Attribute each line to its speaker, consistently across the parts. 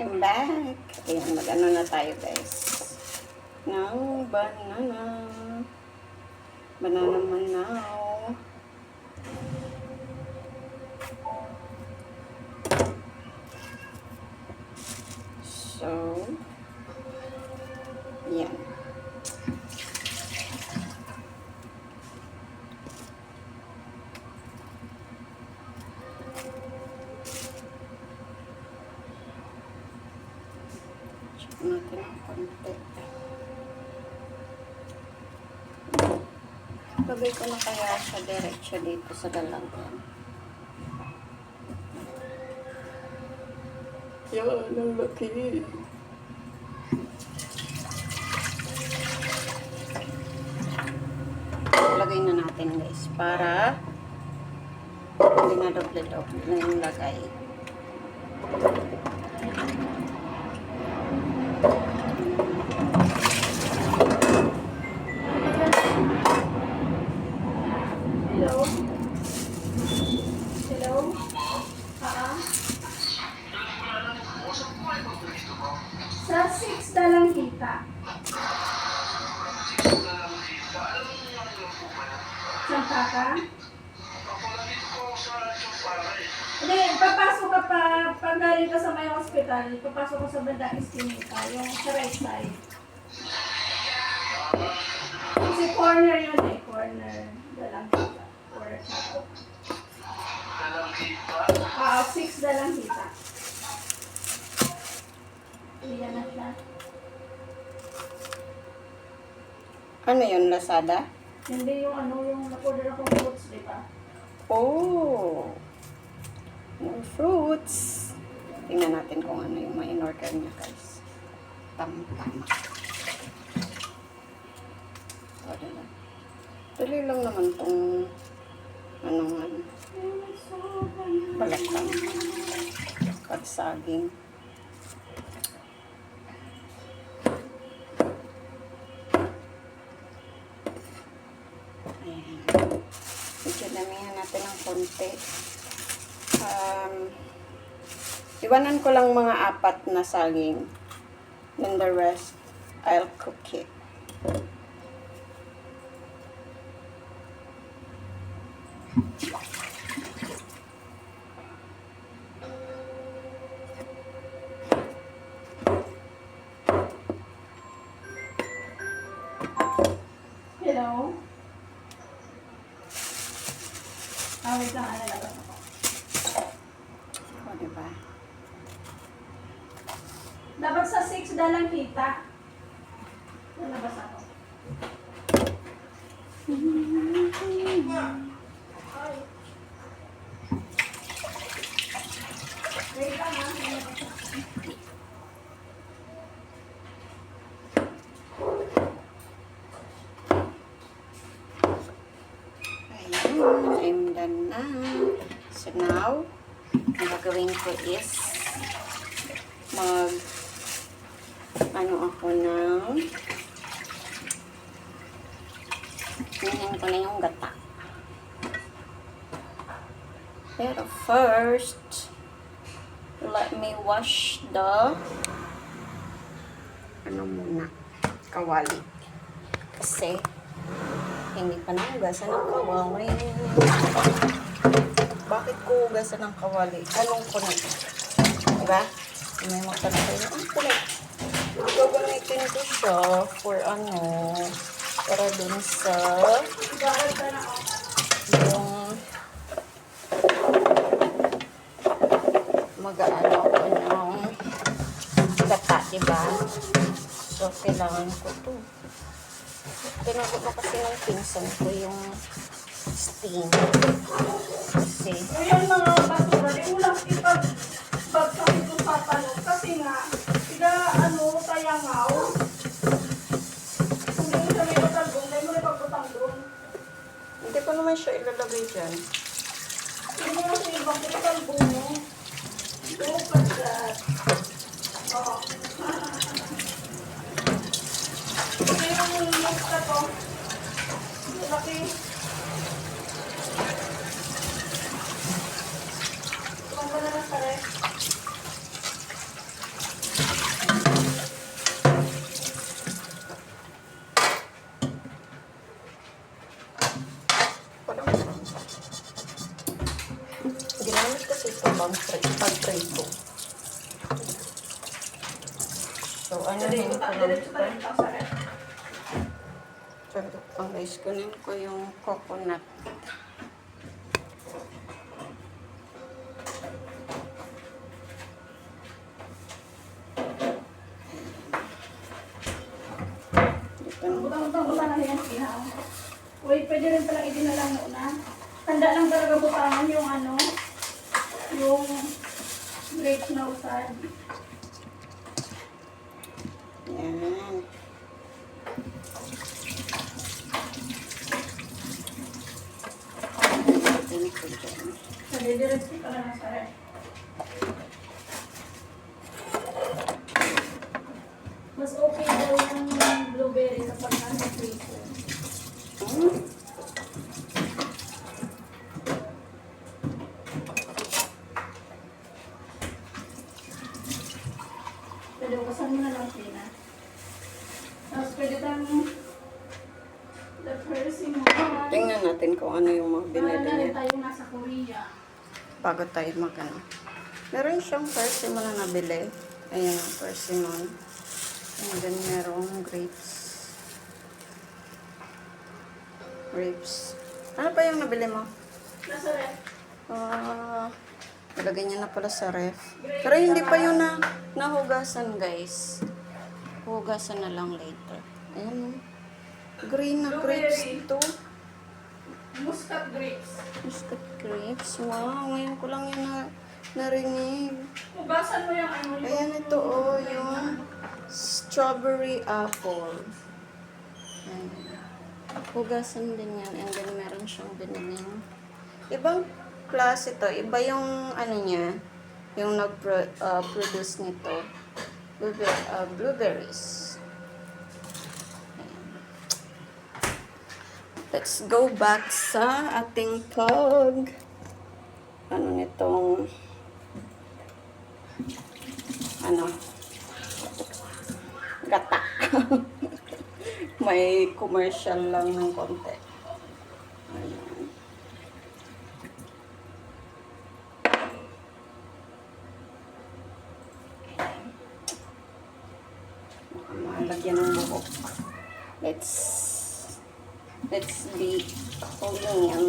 Speaker 1: I'm back. Ayan, mag-ano na tayo guys. Ng banana. Banana manaw. So, yan. Check natin ang konti. Lagay ko na kaya siya diretso dito sa dalagan. Yan, ang laki. Lagay na natin guys para hindi na doble-doble na yung lagay.
Speaker 2: Corner. Dalang kita. Or chapel. Ah, six na lang kita. Iyan na siya.
Speaker 1: Ano yun, Lazada?
Speaker 2: Hindi yung ano, yung na-order akong fruits, di ba?
Speaker 1: Oh! More fruits. Tingnan natin kung ano yung mga in-order niya, guys. Tama-tama. O, diba? Dali lang naman tong ano nga, balatan. Pagsaging. Ayan. Medyo damihan natin ng konti. Um, iwanan ko lang mga apat na saging. Then the rest, I'll cook it.
Speaker 2: 6 na lang kita. Nalabas ako. Wait lang ha. nalabas ako.
Speaker 1: I'm done. So now, ang gagawin ko is mag ano ako ng Hingin ko na yung gata. Pero first, let me wash the ano muna, kawali. Kasi, hindi pa nahugasan ng kawali. Bakit ko hugasan ng kawali? Anong ko na ito? Diba? May magtanong kayo, ang kulit. Gagamitin ko siya for ano, para dun sa yung mag-ano ko ng gata, diba? So, kailangan ko to. Tinagot na kasi ng pinsan ko yung steam. Kasi,
Speaker 2: Ngayon mga basura, di ulang ipag bagsak ito sa tanong kasi nga, tiga ano, tayangaw. Kung di mo siya may batalgong, dahil mo na pagbutang doon.
Speaker 1: hindi ko naman siya ilalagay dyan.
Speaker 2: Hindi mo ibang batalgong mo. Look at that. Oo. Ito yung look na to. Laki. Tumanggal na lang pare.
Speaker 1: prito. So, ano Ko lang
Speaker 2: diretso
Speaker 1: ito?
Speaker 2: ito sa ref.
Speaker 1: So, ito pang guys, kunin ko yung coconut. Dito na.
Speaker 2: Butang, butang, butang na yan, ihaw. Uy, pwede rin palang idinalang muna. Tanda lang talaga butangan yung ano, yung grapes na usad.
Speaker 1: Yan. Natin ko dyan.
Speaker 2: Sa didiretso ka lang sa ref. Mas okay daw yung blueberry kapag nasa freezer.
Speaker 1: Hmm?
Speaker 2: Pwede ukasan mo na lang pina. Tapos pwede tayong the persimmon.
Speaker 1: Tingnan natin kung ano yung mga binili niya.
Speaker 2: tayo nasa Korea.
Speaker 1: Bago tayo magano. Meron siyang persimmon na nabili. Ayan ang persimmon. And then merong grapes. Grapes. Ano pa yung nabili mo?
Speaker 2: Nasa ref.
Speaker 1: Ah, ilagay niya na pala sa ref. Pero hindi pa yun na nahugasan, guys. Hugasan na lang later. Ayan. oh. Green na grapes ito.
Speaker 2: Muscat grapes.
Speaker 1: Muscat grapes. Wow, ngayon ko lang yun na narinig.
Speaker 2: Hugasan mo yung ano yung...
Speaker 1: Ayan ito, oh, yung strawberry apple. Ayan. Hugasan din yan. And then meron siyang biniling. Ibang klase ito. Iba yung ano niya. Yung nag-produce nito. Blueberry, uh, blueberries. Ayan. Let's go back sa ating pag. Ano nitong ano, gata. May commercial lang ng konti. Ayan. Malagyan ng buhok. Let's let's be holding yan.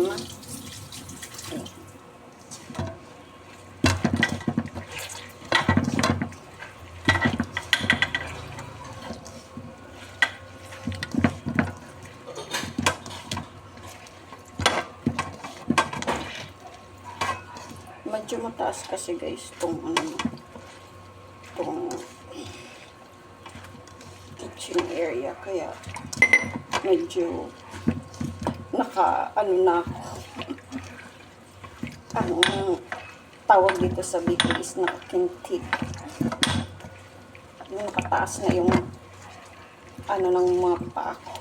Speaker 1: Medyo mataas kasi guys tong ano tong kitchen area kaya medyo naka ano na ako. ang tawag dito sa Bicol is nakakintig yung nakataas na yung ano ng mga paa ko.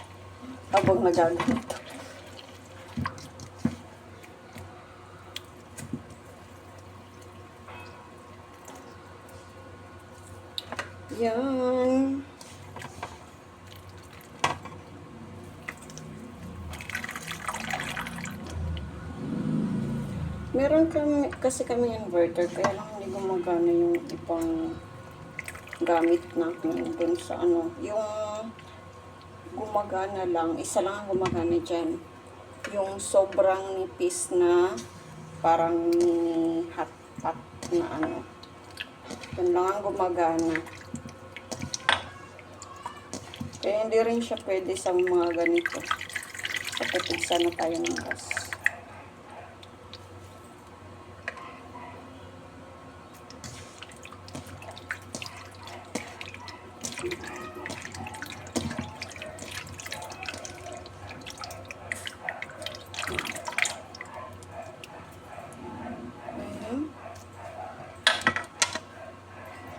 Speaker 1: Habang nagaganito Yan. Meron kami, kasi kami inverter, kaya lang hindi gumagana yung ibang gamit namin dun sa ano. Yung gumagana lang, isa lang ang gumagana dyan. Yung sobrang nipis na parang hot pot na ano. Yun lang ang gumagana. Kaya hindi rin siya pwede sa mga ganito. Kapatid sana tayo ng gas. Ayan.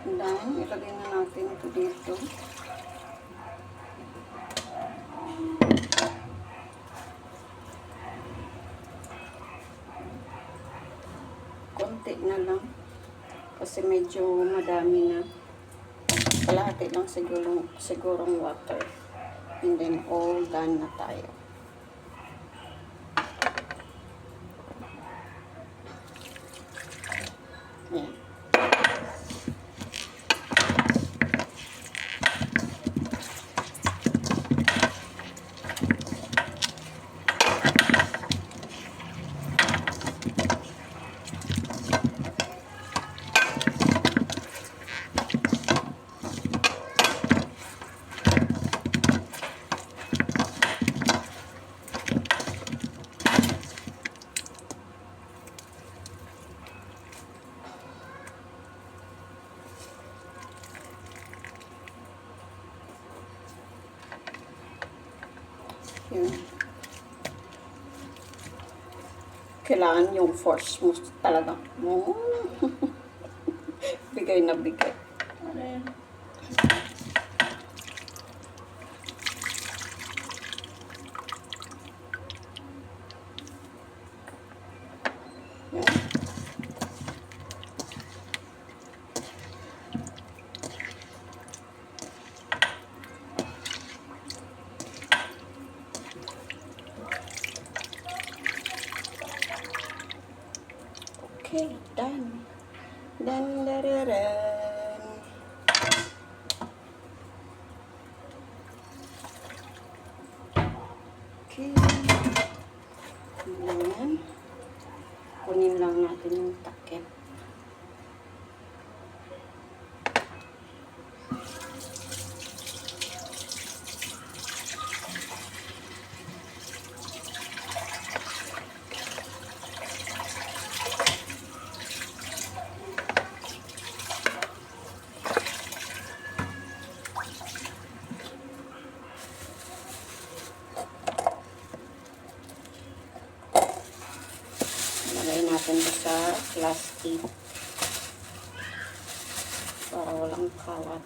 Speaker 1: Then, ilagay na natin ito dito. Konti na lang. Kasi medyo madami na. Kalahati lang siguro, sigurong water. And then, all done na tayo. Kailangan yung force mo talaga. mo. bigay na bigay.
Speaker 2: Ayan.
Speaker 1: Yun. Okay, done. Dun, da, da, dun. Okay. Ayan. Kunin lang natin yung takip. Lagay natin sa plastic. Para walang kalat.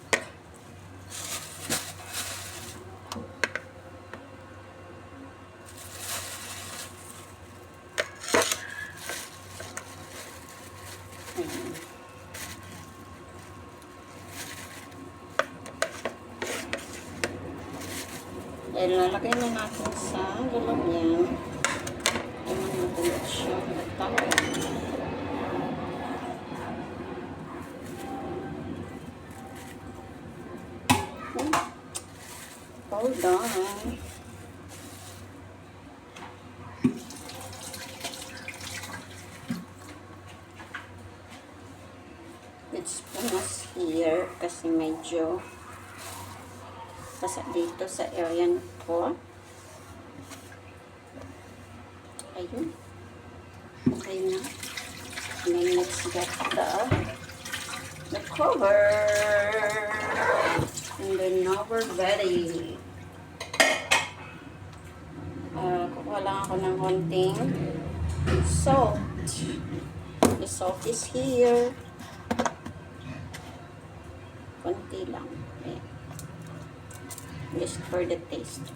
Speaker 1: Ayan. Dahil lalagay na natin sa gulong yan. Tingnan natin siya. Tapos, On. It's punas here kasi medyo basa dito sa area to. Ayun. Okay na. Then let's get the, the cover. And then now we're ready. Uh, kukuha lang ako ng konting salt. The salt is here. Konti lang. Ayan. Just for the taste.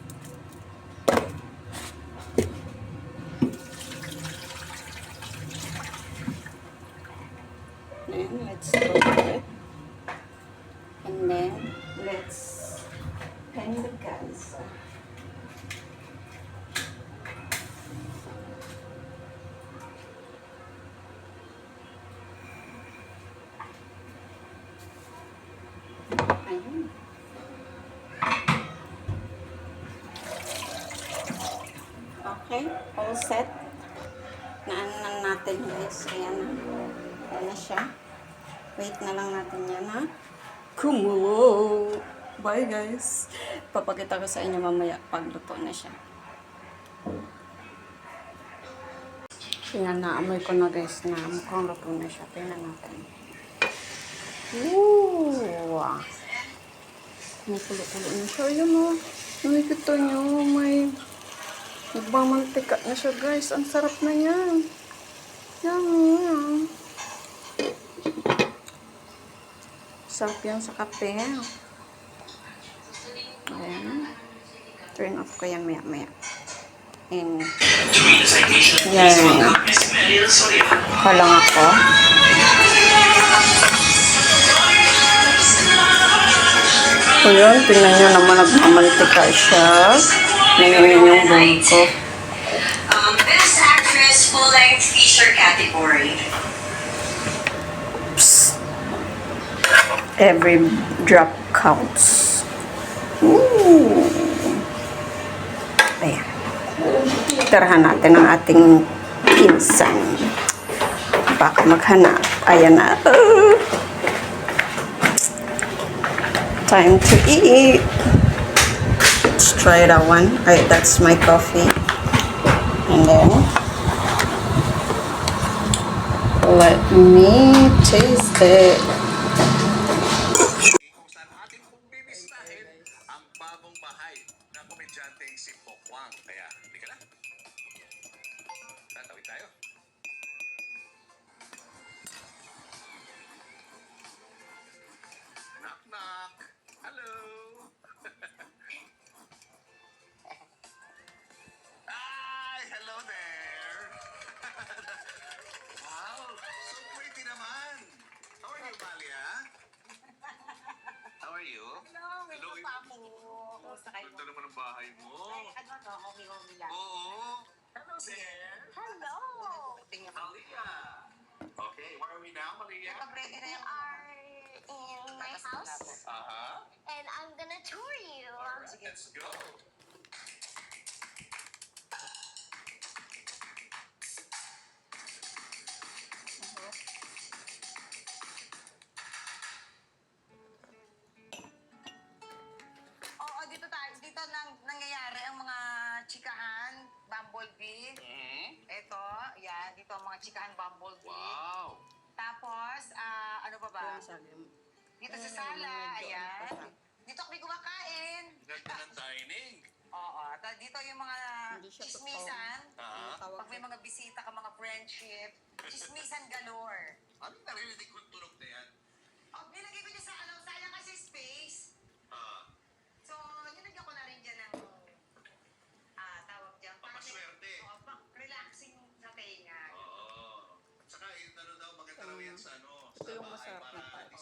Speaker 1: And let's put it. And then let's hang the guys. Ayun. All set. Naanan natin guys. Ayan. Ayan na siya. Wait na lang natin yan ha. Kumulo! Bye guys! Papakita ko sa inyo mamaya pag luto na siya. Tingnan na, amoy ko na guys na mukhang luto na siya. Tingnan natin. Ooh! Kumukulo-kulo na siya. Ayun o. Nakikita niyo, may nagmamantika na siya guys. Ang sarap na yan. Yummy. Sarap yan sa kape. Ayan. Turn off ko yan maya maya. And, yan. Kalang ako. Yun, tingnan nyo naman nagmamantika siya. Ngayon yung bowl ko.
Speaker 3: Um, Best Actress Full-Length Feature Category.
Speaker 1: Every drop counts. Ooh. Ayan. Tirahan natin ang ating pinsan. Baka maghanap. Ayan na. Ah. Time to eat. Try that one. Ay, that's my coffee. And then, let me taste it.
Speaker 4: Let's go.
Speaker 5: Oo, dito tayo. Dito nang, nangyayari ang mga chikahan, bumblebee.
Speaker 4: Mm-hmm.
Speaker 5: Ito, yan. Dito ang mga chikahan bumblebee.
Speaker 4: Wow.
Speaker 5: Tapos, ah, ano ba ba? Dito sa sala,
Speaker 1: ano
Speaker 5: ayan.
Speaker 4: Ganda ng dining.
Speaker 5: Oo. Tapos dito yung mga
Speaker 1: Hindi siya
Speaker 5: chismisan.
Speaker 4: Ah.
Speaker 1: Tawag
Speaker 5: Pag may mga bisita ka, mga friendship, chismisan galore.
Speaker 4: Anong narinig kong tunog na yan?
Speaker 5: Oh, nilagay ko dyan sa ano, sayang kasi space.
Speaker 4: Ah,
Speaker 5: So, nilagyan ko na rin dyan ng, ah, tawag dyan.
Speaker 4: Papaswerte.
Speaker 5: Oo, pa- relaxing na tenga.
Speaker 4: oo. At saka yung ano daw, maganda raw yan sa ano,
Speaker 1: Ito
Speaker 4: sa
Speaker 1: yung
Speaker 4: bahay
Speaker 1: masarap na
Speaker 4: para di